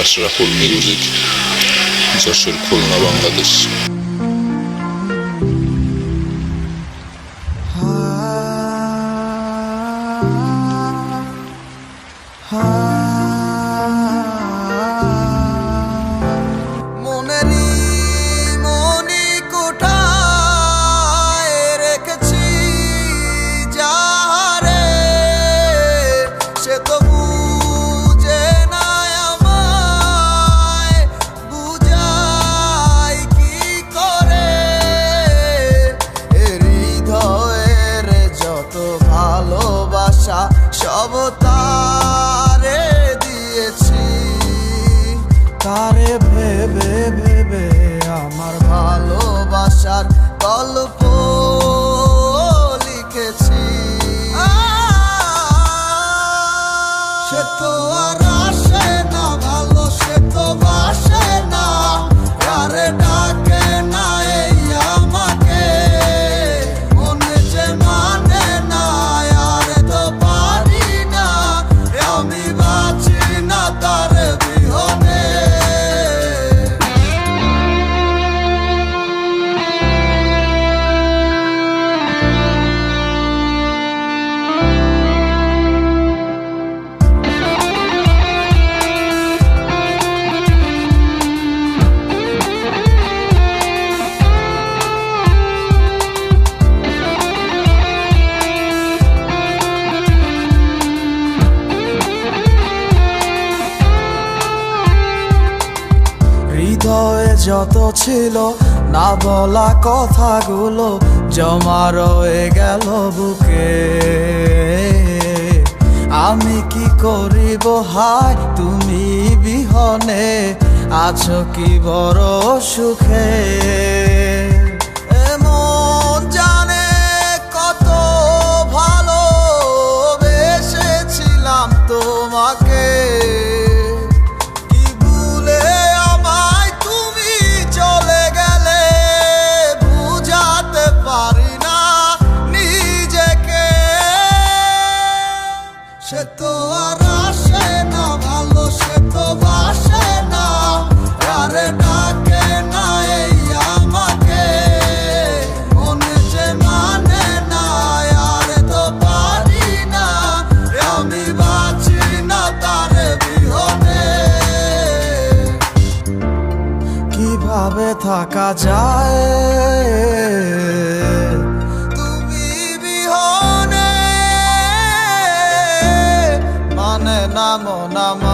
Ashraful music Jessore Khulna Bangladesh. ভালোবাসা সব তারে দিয়েছি। তারে ভেবে ভেবে আমার ভালোবাসার গল্প লিখেছি। সে তো আর যত ছিল, না বলা কথাগুলো জমা রয়ে গেল বুকে। আমি কি করিব? হায়, তুমি বিহনে আছো কি বড় সুখে? জানে কত পারি না নিজেকে। সে তো আর আসে না, ভালো সে তো বাসে না। আরে ডাকে না এই আমাকে। মনে যে মানে না, আর তো পারি না। আমি বাঁচি না তার বিহনে। কীভাবে থাকা যায়? বিহনে মানে নাম নামা